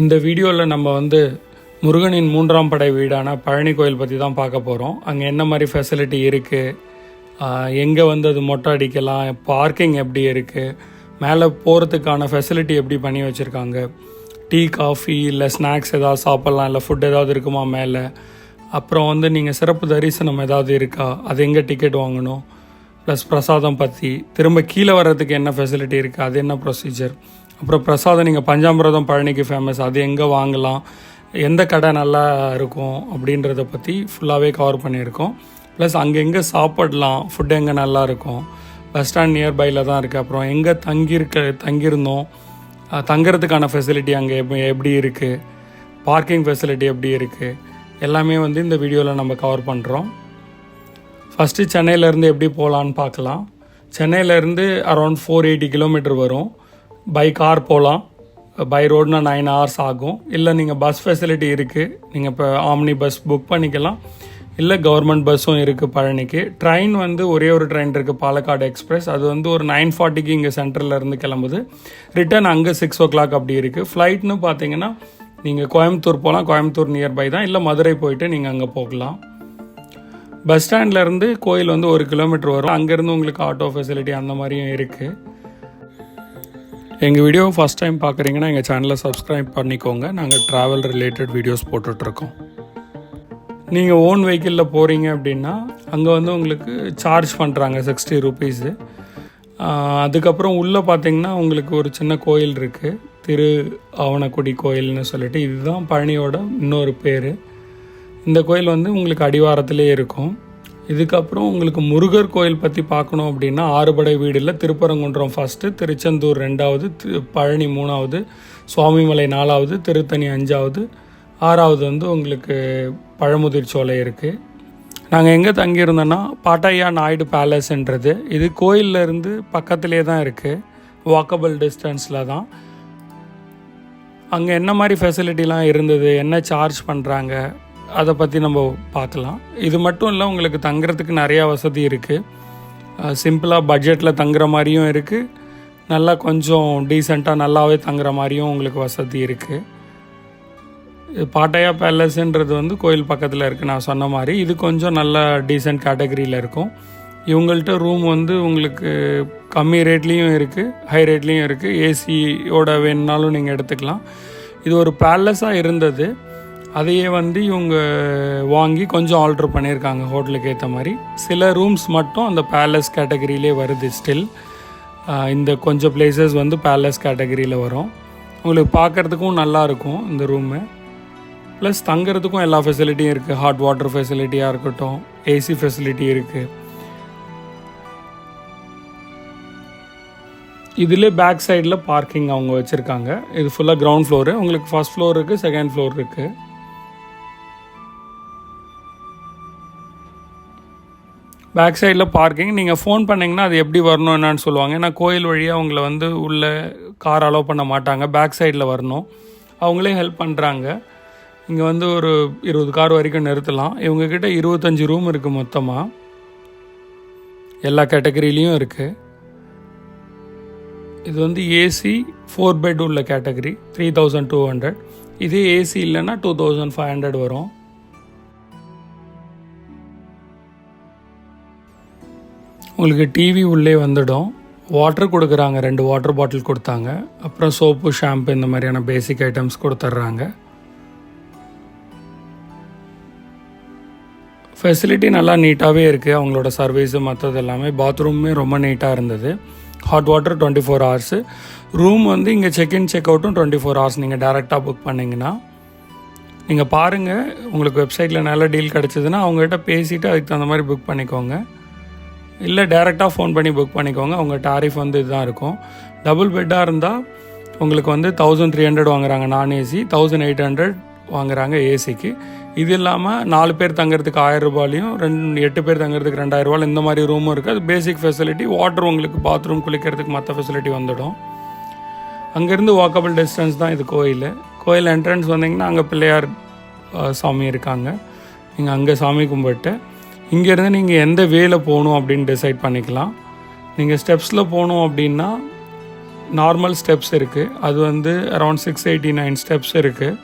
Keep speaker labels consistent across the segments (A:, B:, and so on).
A: இந்த வீடியோவில் நம்ம வந்து முருகனின் மூன்றாம் படை வீடான பழனி கோயில் பற்றி தான் பார்க்க போகிறோம் அங்கே என்ன மாதிரி ஃபெசிலிட்டி இருக்குது எங்கே வந்து அது மொட்டை அடிக்கலாம்? பார்க்கிங் எப்படி இருக்குது மேலே போகிறதுக்கான ஃபெசிலிட்டி எப்படி பண்ணி வச்சுருக்காங்க? டீ காஃபி இல்லை ஸ்நாக்ஸ் ஏதாவது சாப்பிட்லாம்? இல்லை ஃபுட் ஏதாவது இருக்குமா மேலே? அப்புறம் வந்து நீங்கள் சிறப்பு தரிசனம் ஏதாவது இருக்கா? அது எங்கே டிக்கெட் வாங்கணும்? ப்ளஸ் பிரசாதம் பற்றி திரும்ப கீழே வர்றதுக்கு என்ன ஃபெசிலிட்டி இருக்குது அது என்ன ப்ரொசீஜர் அப்புறம் பிரசாதம் நீங்கள் பஞ்சாமிரதம் பழனிக்கு ஃபேமஸ் அது எங்கே வாங்கலாம் எந்த கடை நல்லா இருக்கும் அப்படின்றத பற்றி ஃபுல்லாகவே கவர் பண்ணியிருக்கோம். ப்ளஸ் அங்கே எங்கே சாப்பிடலாம் ஃபுட் எங்கே நல்லா இருக்கும் பஸ் ஸ்டாண்ட் நியர்பையில் தான் இருக்குது அப்புறம் எங்கே தங்கியிருக்க தங்கியிருந்தோம் அஹ் தங்கறதுக்கான ஃபெசிலிட்டி அங்கே எப்படி எப்படி இருக்குது பார்க்கிங் ஃபெசிலிட்டி எப்படி இருக்குது எல்லாமே வந்து இந்த வீடியோவில் நம்ம கவர் பண்ணுறோம் ஃபஸ்ட்டு சென்னையிலேருந்து எப்படி போகலான்னு பார்க்கலாம். சென்னையிலேருந்து அரௌண்ட் ஃபோர் எயிட்டி கிலோமீட்டர் வரும். பை கார் போகலாம் பை ரோட்னா நைன் ஹவர்ஸ் ஆகும். இல்லை நீங்கள் பஸ் ஃபெசிலிட்டி இருக்குது நீங்கள் இப்போ ஆம்னி பஸ் புக் பண்ணிக்கலாம். இல்லை கவர்மெண்ட் பஸ்ஸும் இருக்குது பழனிக்கு. ட்ரெயின் வந்து ஒரே ஒரு ட்ரெயின் இருக்குது பாலக்காடு எக்ஸ்பிரஸ் அது வந்து ஒரு நைன் ஃபார்ட்டிக்கு இங்கே சென்ட்ரல்ல இருந்து கிளம்புது. ரிட்டர்ன் அங்கே சிக்ஸ் ஓ கிளாக் அப்படி இருக்குது ஃப்ளைட்னு பார்த்தீங்கன்னா நீங்கள் கோயம்புத்தூர் போகலாம் கோயம்புத்தூர் நியர்பை தான். இல்லை மதுரை போயிட்டு நீங்கள் அங்கே போகலாம். பஸ் ஸ்டாண்ட்லேருந்து கோயில் வந்து ஒரு கிலோமீட்டர் வரும். அங்கேருந்து உங்களுக்கு ஆட்டோ ஃபெசிலிட்டி அந்த மாதிரியும் இருக்குது எங்கள் வீடியோ ஃபஸ்ட் டைம் பார்க்குறீங்கன்னா எங்கள் சேனலை சப்ஸ்கிரைப் பண்ணிக்கோங்க. நாங்கள் ட்ராவல் ரிலேட்டட் வீடியோஸ் போட்டுட்ருக்கோம். நீங்கள் ஓன் வெஹிக்கிளில் போகிறீங்க அப்படின்னா அங்கே வந்து உங்களுக்கு சார்ஜ் பண்ணுறாங்க சிக்ஸ்டி ருபீஸு அதுக்கப்புறம் உள்ளே பார்த்தீங்கன்னா உங்களுக்கு ஒரு சின்ன கோயில் இருக்குது திரு ஆவணக்குடி கோயில்னு சொல்லிட்டு இதுதான் பழனியோட இன்னொரு பேர். இந்த கோயில் வந்து உங்களுக்கு அடிவாரத்திலே இருக்கும். இதுக்கப்புறம் உங்களுக்கு முருகர் கோயில் பற்றி பார்க்கணும் அப்படின்னா ஆறுபடை வீடில் திருப்பரங்குன்றம் ஃபஸ்ட்டு திருச்செந்தூர் ரெண்டாவது திரு பழனி மூணாவது சுவாமிமலை நாலாவது திருத்தணி அஞ்சாவது ஆறாவது வந்து உங்களுக்கு பழமுதிர் சோலை இருக்குது நாங்கள் எங்கே தங்கியிருந்தோன்னா பாட்டையா நாயுடு பேலஸ்ன்றது. இது கோயில்ல இருந்து பக்கத்திலே தான் இருக்குது வாக்கபிள் டிஸ்டன்ஸில் தான். அங்கே என்ன மாதிரி ஃபெசிலிட்டிலாம் இருந்தது? என்ன சார்ஜ் பண்ணுறாங்க அதை பற்றி நம்ம பார்க்கலாம். இது மட்டும் இல்லை உங்களுக்கு தங்குறதுக்கு நிறையா வசதி இருக்குது சிம்பிளாக பட்ஜெட்டில் தங்குற மாதிரியும் இருக்குது நல்லா கொஞ்சம் டீசெண்டாக நல்லாவே தங்குற மாதிரியும் உங்களுக்கு வசதி இருக்குது இது பாட்டையா பேலஸ்ன்றது வந்து கோயில் பக்கத்தில் இருக்குது நான் சொன்ன மாதிரி. இது கொஞ்சம் நல்ல டீசெண்ட் கேட்டகரியில் இருக்கும். இவங்கள்ட்ட ரூம் வந்து உங்களுக்கு கம்மி ரேட்லேயும் இருக்குது ஹை ரேட்லேயும் இருக்குது ஏசியோட வேணுனாலும் நீங்கள் எடுத்துக்கலாம். இது ஒரு பேலஸாக இருந்தது. அதையே வந்து இவங்க வாங்கி கொஞ்சம் ஆல்ட்ரு பண்ணியிருக்காங்க ஹோட்டலுக்கு ஏற்ற மாதிரி. சில ரூம்ஸ் மட்டும் அந்த பேலஸ் கேட்டகரியிலே வருது ஸ்டில் இந்த கொஞ்சம் பிளேசஸ் வந்து பேலஸ் கேட்டகரியில் வரும். உங்களுக்கு பார்க்குறதுக்கும் நல்லாயிருக்கும் இந்த ரூமு ப்ளஸ் தங்குறதுக்கும் எல்லா ஃபெசிலிட்டியும் இருக்குது ஹாட் வாட்டர் ஃபெசிலிட்டியாக இருக்கட்டும் ஏசி ஃபெசிலிட்டி இருக்குது இதிலே பேக் சைடில் பார்க்கிங் அவங்க வச்சுருக்காங்க. இது ஃபுல்லாக கிரவுண்ட் ஃப்ளோரு உங்களுக்கு ஃபர்ஸ்ட் ஃப்ளோர் இருக்குது செகண்ட் ஃப்ளோர் இருக்குது பேக் சைடில் பார்க்கிங் நீங்கள் ஃபோன் பண்ணிங்கன்னா அது எப்படி வரணும் என்னன்னு சொல்லுவாங்க. ஏன்னா கோயில் வழியாக அவங்கள வந்து உள்ளே கார் அலோவ் பண்ண மாட்டாங்க. பேக் சைடில் வரணும். அவங்களே ஹெல்ப் பண்ணுறாங்க இங்கே வந்து ஒரு இருபது கார் வரைக்கும் நிறுத்தலாம். இவங்கக்கிட்ட இருபத்தஞ்சி ரூம் இருக்குது மொத்தமாக எல்லா கேட்டகரியிலையும் இருக்குது இது வந்து ஏசி ஃபோர் பெட் உள்ள category three thousand two hundred இதே ஏசி இல்லைன்னா டூ தௌசண்ட் ஃபைவ் ஹண்ட்ரட் வரும். உங்களுக்கு டிவி உள்ளே வந்துடும். வாட்டர் கொடுக்குறாங்க ரெண்டு வாட்டர் பாட்டில் கொடுத்தாங்க. அப்புறம் சோப்பு ஷாம்பு இந்த மாதிரியான பேசிக் ஐட்டம்ஸ் கொடுத்துட்றாங்க. ஃபெசிலிட்டி நல்லா நீட்டாகவே இருக்குது அவங்களோட சர்வீஸு மற்றது எல்லாமே. பாத்ரூமே ரொம்ப நீட்டாக இருந்தது. Hot water twenty four hours room வந்து இங்கே செக்இன் செக் அவுட்டும் டுவெண்ட்டி ஃபோர் ஹவர்ஸ் நீங்கள் டேரெக்டாக புக் பண்ணிங்கன்னா நீங்கள் பாருங்கள் உங்களுக்கு வெப்சைட்டில் நல்ல டீல் கிடச்சிதுன்னா அவங்ககிட்ட பேசிவிட்டு அதுக்கு தகுந்த மாதிரி புக் பண்ணிக்கோங்க. இல்லை டேரெக்டாக ஃபோன் பண்ணி புக் பண்ணிக்கோங்க. அவங்க டாரிஃப் வந்து இதுதான் இருக்கும். டபுள் பெட்டாக இருந்தால் உங்களுக்கு வந்து தௌசண்ட் த்ரீ ஹண்ட்ரட் வாங்குறாங்க. நான் ஏசி தௌசண்ட் எயிட் ஹண்ட்ரட் வாங்குறாங்க ஏசிக்கு இது இல்லாமல் நாலு பேர் தங்குறதுக்கு ஆயிரம் ரூபாயிலையும் ரெண்டு எட்டு பேர் தங்குறதுக்கு ரெண்டாயிரம் ரூபாயில் இந்த மாதிரி ரூமும் இருக்குது அது பேசிக் ஃபெசிலிட்டி வாட்டர் உங்களுக்கு பாத்ரூம் குளிக்கிறதுக்கு மற்ற ஃபெசிலிட்டி வந்துடும். அங்கேருந்து வாக்கபிள் டிஸ்டன்ஸ் தான் இது கோயில். கோயில் என்ட்ரன்ஸ் வந்தீங்கன்னா அங்கே பிள்ளையார் சாமி இருக்காங்க. நீங்கள் அங்கே சாமி கும்பிட்டு இங்கேருந்து நீங்கள் எந்த வேல போகணும் அப்படின்னு டிசைட் பண்ணிக்கலாம். நீங்கள் ஸ்டெப்ஸில் போகணும் அப்படின்னா நார்மல் ஸ்டெப்ஸ் இருக்குது அது வந்து around six eighty nine steps இருக்குது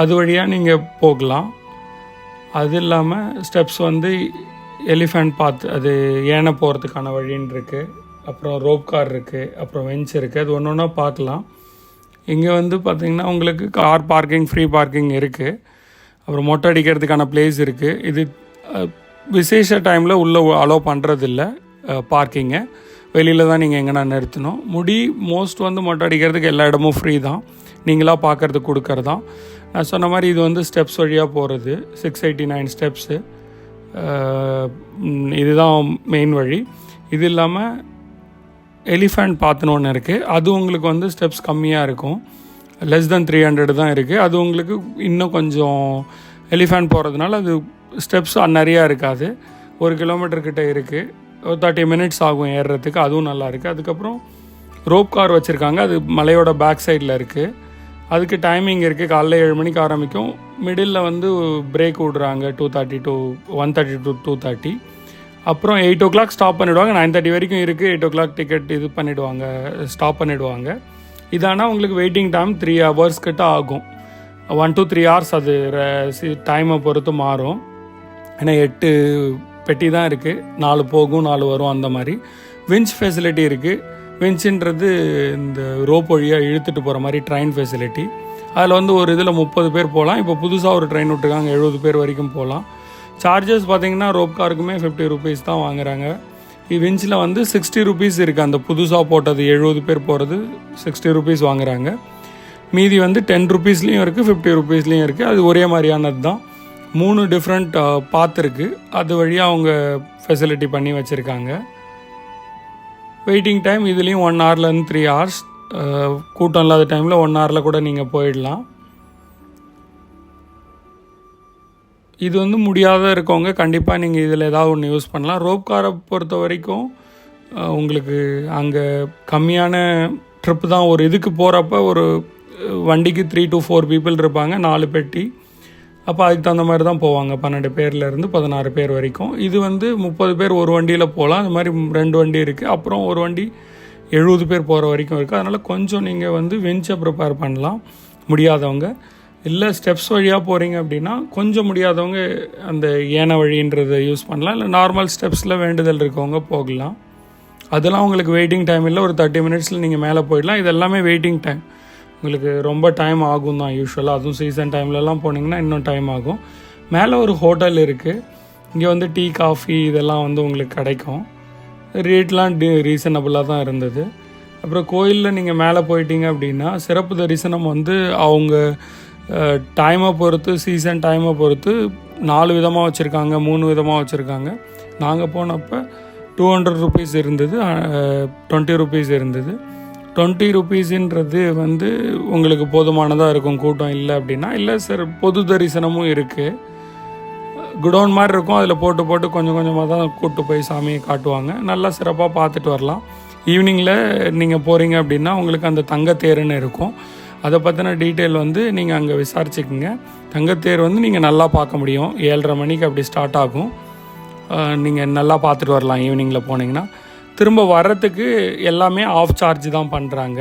A: அது வழியாக நீங்கள் போகலாம். அது இல்லாமல் ஸ்டெப்ஸ் வந்து எலிஃபண்ட் பாத் அது ஏனை போகிறதுக்கான வழின்னு இருக்குது அப்புறம் ரோப் கார் இருக்குது அப்புறம் வெஞ்ச் இருக்குது அது ஒன்று ஒன்றா பார்க்கலாம். இங்கே வந்து பார்த்திங்கன்னா உங்களுக்கு கார் பார்க்கிங் ஃப்ரீ பார்க்கிங் இருக்குது அப்புறம் மொட்டை அடிக்கிறதுக்கான பிளேஸ் இருக்குது இது விசேஷ டைமில் உள்ளே அலோவ் பண்ணுறதில்ல பார்க்கிங்கை வெளியில் தான் நீங்கள் எங்கன்னா நிறுத்தணும். முடி மோஸ்ட் வந்து மொட்டை அடிக்கிறதுக்கு எல்லா இடமும் ஃப்ரீ தான். நீங்களாக பார்க்குறதுக்கு கொடுக்கறது. தான் நான் சொன்ன மாதிரி இது வந்து ஸ்டெப்ஸ் வழியாக போகிறது சிக்ஸ் எயிட்டி நைன் ஸ்டெப்ஸு இதுதான் மெயின் வழி. இது இல்லாமல் எலிஃபண்ட் பார்த்துன்னு ஒன்று இருக்குது அது உங்களுக்கு வந்து ஸ்டெப்ஸ் கம்மியாக இருக்கும். லெஸ் தென் த்ரீ ஹண்ட்ரட் தான் இருக்குது அது உங்களுக்கு இன்னும் கொஞ்சம் எலிஃபண்ட் போகிறதுனால அது ஸ்டெப்ஸ் நிறையா இருக்காது. ஒரு கிலோமீட்டர் கிட்டே இருக்குது ஒரு தேர்ட்டி மினிட்ஸ் ஆகும் ஏறுறதுக்கு. அதுவும் நல்லா இருக்குது அதுக்கப்புறம் ரோப் கார் வச்சுருக்காங்க. அது மலையோட பேக் சைடில் இருக்குது அதுக்கு டைமிங் இருக்குது காலைல ஏழு மணிக்கு ஆரம்பிக்கும். மிடில் வந்து பிரேக் விடுறாங்க. Two thirty two one thirty two two thirty அப்புறம் எயிட் ஓ கிளாக் ஸ்டாப் பண்ணிவிடுவாங்க நைன் தேர்ட்டி வரைக்கும் இருக்குது எயிட் ஓ கிளாக் டிக்கெட் இது பண்ணிவிடுவாங்க ஸ்டாப் பண்ணிவிடுவாங்க இதானால் உங்களுக்கு வெயிட்டிங் டைம் த்ரீ ஹவர்ஸ் கிட்ட ஆகும். ஒன் டூ த்ரீ ஹவர்ஸ் அது டைமை பொறுத்து மாறும். ஏன்னா எட்டு பெட்டி தான் இருக்குது நாலு போகும் நாலு வரும் அந்த மாதிரி. விஞ்ச் ஃபெசிலிட்டி இருக்குது விஞ்சுன்றது இந்த ரோப் வழியாக இழுத்துட்டு போகிற மாதிரி ட்ரெயின் ஃபெசிலிட்டி அதில் வந்து ஒரு இதில் முப்பது பேர் போகலாம் இப்போ புதுசாக ஒரு ட்ரெயின் விட்டுருக்காங்க. எழுபது பேர் வரைக்கும் போகலாம் சார்ஜஸ் பார்த்தீங்கன்னா ரோப் காருக்குமே ஃபிஃப்டி ருபீஸ் தான் வாங்குறாங்க. விஞ்சில் வந்து சிக்ஸ்டி ருபீஸ் இருக்குது அந்த புதுசாக போட்டது எழுபது பேர் போகிறது சிக்ஸ்டி ருபீஸ் வாங்குகிறாங்க மீதி வந்து டென் ருபீஸ்லேயும் இருக்குது ஃபிஃப்டி ருபீஸ்லேயும் இருக்குது அது ஒரே மாதிரியானது தான் மூணு டிஃப்ரெண்ட் பாத் இருக்குது அது வழியாக அவங்க ஃபெசிலிட்டி பண்ணி வச்சுருக்காங்க. வெயிட்டிங் டைம் இதுலேயும் ஒன் ஹவர்லேருந்து த்ரீ ஹவர்ஸ் கூட்டம் இல்லாத டைமில் ஒன் ஹவரில் கூட நீங்கள் போயிடலாம். இது வந்து முடியாத இருக்கவங்க கண்டிப்பாக நீங்கள் இதில் ஏதாவது ஒன்று யூஸ் பண்ணலாம். ரோப் காரை பொறுத்த வரைக்கும் உங்களுக்கு அங்கே கம்மியான ட்ரிப் தான். ஒரு இதுக்கு போகிறப்ப ஒரு வண்டிக்கு த்ரீ டு ஃபோர் பீப்புள் இருப்பாங்க நாலு பெட்டி. அப்போ அதுக்கு தகுந்த மாதிரி தான் போவாங்க. பன்னெண்டு பேர்லேருந்து பதினாறு பேர் வரைக்கும். இது வந்து முப்பது பேர் ஒரு வண்டியில் போகலாம் அந்த மாதிரி ரெண்டு வண்டி இருக்குது அப்புறம் ஒரு வண்டி எழுபது பேர் போகிற வரைக்கும் இருக்குது அதனால் கொஞ்சம் நீங்கள் வந்து வெஞ்சை ப்ரிப்பேர் பண்ணலாம். முடியாதவங்க. இல்லை ஸ்டெப்ஸ் வழியாக போகிறீங்க அப்படின்னா கொஞ்சம் முடியாதவங்க அந்த ஏன வழின்றதை யூஸ் பண்ணலாம். இல்லை நார்மல் ஸ்டெப்ஸில் வேண்டுதல் இருக்கவங்க போகலாம். அதெல்லாம் உங்களுக்கு வெயிட்டிங் டைம் இல்லை. ஒரு தேர்ட்டி மினிட்ஸில் நீங்கள் மேலே போயிடலாம். இது எல்லாமே வெயிட்டிங் டைம் உங்களுக்கு ரொம்ப டைம் ஆகும் தான் யூஸ்வலாக அதுவும் சீசன் டைம்லலாம் போனீங்கன்னா இன்னும் டைம் ஆகும். மேலே ஒரு ஹோட்டல் இருக்குது இங்கே வந்து டீ காஃபி இதெல்லாம் வந்து உங்களுக்கு கிடைக்கும். ரேட்லாம் டி ரீசனபுளாக தான் இருந்தது. அப்புறம் கோயிலில் நீங்கள் மேலே போயிட்டீங்க அப்படின்னா சிறப்பு தரிசனம் வந்து அவங்க டைமை பொறுத்து சீசன் டைமை பொறுத்து நாலு விதமாக வச்சுருக்காங்க மூணு விதமாக வச்சுருக்காங்க. நாங்கள் போனப்போ டூ ஹண்ட்ரட் ருபீஸ் இருந்தது டுவெண்ட்டி ருபீஸ் இருந்தது. டுவெண்ட்டி ருபீஸுன்றது வந்து உங்களுக்கு போதுமானதாக இருக்கும் கூட்டம் இல்லை அப்படின்னா இல்லை சார் பொது தரிசனமும் இருக்குது குடோன் மாதிரி இருக்கும் அதில் போட்டு போட்டு கொஞ்சம் கொஞ்சமாக தான் கூப்பிட்டு போய் சாமியை காட்டுவாங்க. நல்லா சிறப்பாக பார்த்துட்டு வரலாம். ஈவினிங்கில் நீங்கள் போகிறீங்க அப்படின்னா உங்களுக்கு அந்த தங்கத்தேருன்னு இருக்கும். அதை பற்றின டீட்டெயில் வந்து நீங்கள் அங்கே விசாரிச்சுக்குங்க. தங்கத்தேர் வந்து நீங்கள் நல்லா பார்க்க முடியும். ஏழரை மணிக்கு அப்படி ஸ்டார்ட் ஆகும். நீங்கள் நல்லா பார்த்துட்டு வரலாம் ஈவினிங்கில் போனீங்கன்னா. திரும்ப வர்றதுக்கு எல்லாமே ஆஃப் சார்ஜ் தான் பண்ணுறாங்க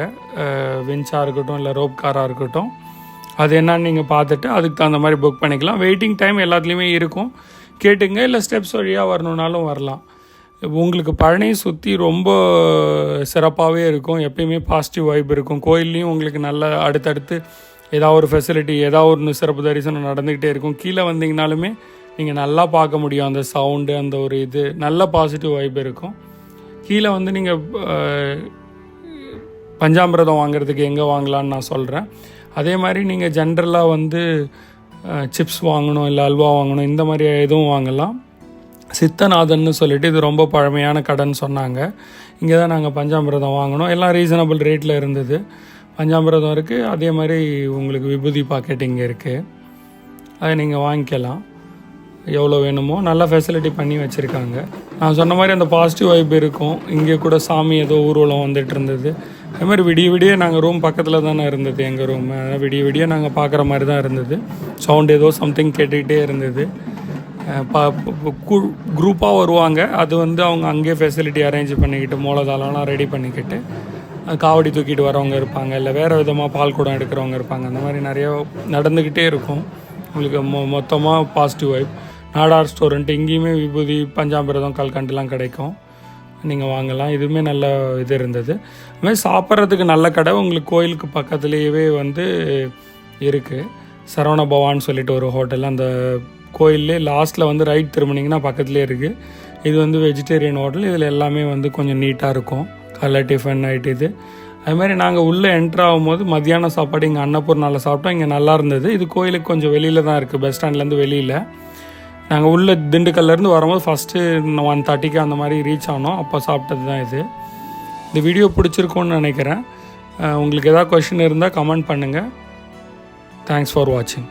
A: வின்ஸாக இருக்கட்டும் இல்லை ரோப் காராக இருக்கட்டும். அது என்னன்னு நீங்கள் பார்த்துட்டு அதுக்கு தகுந்த மாதிரி புக் பண்ணிக்கலாம். வெயிட்டிங் டைம் எல்லாத்துலேயுமே இருக்கும். கேட்டுங்க இல்லை ஸ்டெப்ஸ் வழியாக வரணுன்னாலும் வரலாம். உங்களுக்கு பழனி சுற்றி ரொம்ப சிறப்பாகவே இருக்கும். எப்பயுமே பாசிட்டிவ் வைப் இருக்கும். கோயில்லையும் உங்களுக்கு நல்ல அடுத்தடுத்து ஏதாவது ஒரு ஃபெசிலிட்டி ஏதாவது ஒரு சிறப்பு தரிசனம் நடந்துக்கிட்டே இருக்கும். கீழே வந்தீங்கனாலுமே நீங்கள் நல்லா பார்க்க முடியும். அந்த சவுண்டு அந்த ஒரு இது. நல்ல பாசிட்டிவ் வைப் இருக்கும். கீழே வந்து நீங்கள் பஞ்சாமிரதம் வாங்குறதுக்கு எங்கே வாங்கலான்னு நான் சொல்கிறேன் அதே மாதிரி நீங்கள் ஜென்ரலாக வந்து சிப்ஸ் வாங்கணும் இல்லை அல்வா வாங்கணும் இந்த மாதிரி எதுவும் வாங்கலாம். சித்தநாதன்னு சொல்லிட்டு இது ரொம்ப பழமையான கடன் சொன்னாங்க. இங்கே தான் நாங்கள் பஞ்சாமிரதம் வாங்கினோம் எல்லாம் ரீசனபிள் ரேட்டில் இருந்தது. பஞ்சாமிரதம் இருக்குது அதே மாதிரி உங்களுக்கு விபூதி பாக்கெட் இங்கே இருக்குது அதை நீங்கள் வாங்கிக்கலாம். எவ்வளோ வேணுமோ நல்ல ஃபெசிலிட்டி பண்ணி வச்சுருக்காங்க. நான் சொன்ன மாதிரி அந்த பாசிட்டிவ் வைப் இருக்கும். இங்கே கூட சாமி ஏதோ ஊர்வலம் வந்துட்டு இருந்தது. அதே மாதிரி விடிய விடிய நாங்கள் ரூம் பக்கத்தில் தானே இருந்தது எங்கள் ரூம் விடிய விடிய நாங்கள் பார்க்குற மாதிரி தான் இருந்தது. சவுண்ட் ஏதோ சம்திங் கேட்டுக்கிட்டே இருந்தது. குரூப்பாக வருவாங்க. அது வந்து அவங்க அங்கேயே ஃபெசிலிட்டி அரேஞ்ச் பண்ணிக்கிட்டு மூலதாலம்லாம் ரெடி பண்ணிக்கிட்டு காவடி தூக்கிட்டு வரவங்க இருப்பாங்க. இல்லை வேறு விதமாக பால் குடம் எடுக்கிறவங்க இருப்பாங்க. அந்த மாதிரி நிறைய நடந்துக்கிட்டே இருக்கும். உங்களுக்கு மொ மொத்தமாக பாசிட்டிவ் வைப் நாடார் ஸ்டோரண்ட்டு இங்கேயுமே விபூதி பஞ்சாமிரதம் கல்கண்டுலாம் கிடைக்கும். நீங்கள் வாங்கலாம். இதுவுமே நல்ல இது இருந்தது. அதுமாதிரி சாப்பிட்றதுக்கு நல்ல கடை. உங்களுக்கு கோயிலுக்கு பக்கத்துலேயே வந்து இருக்குது சரவண பவான்னு சொல்லிட்டு ஒரு ஹோட்டல் அந்த கோயிலே லாஸ்ட்டில் வந்து ரைட் திரும்பினீங்கன்னா பக்கத்துலேயே இருக்குது இது வந்து வெஜிடேரியன் ஹோட்டல் இதில் எல்லாமே வந்து கொஞ்சம் நீட்டாக இருக்கும். காலைல டிஃபன் நைட் இது. அதுமாதிரி நாங்கள் உள்ளே என்ட்ரு ஆகும்போது மத்தியான சாப்பாடு இங்கே அன்னபூர்னால சாப்பிட்டோம். இங்கே நல்லா இருந்தது. இது கோயிலுக்கு கொஞ்சம் வெளியில் தான் இருக்குது பஸ் ஸ்டாண்ட்லேருந்து வெளியில். நாங்கள் உள்ள திண்டுக்கல்லேருந்து வரும்போது ஃபஸ்ட்டு ஒன் தேர்ட்டிக்கு அந்த மாதிரி ரீச் ஆனோம். அப்போ சாப்பிட்டது தான் இது. இந்த வீடியோ பிடிச்சிருக்கோன்னு நினைக்கிறேன். உங்களுக்கு எதாவது கொஷின் இருந்தால் கமெண்ட் பண்ணுங்கள் தேங்க்ஸ் ஃபார் வாட்சிங்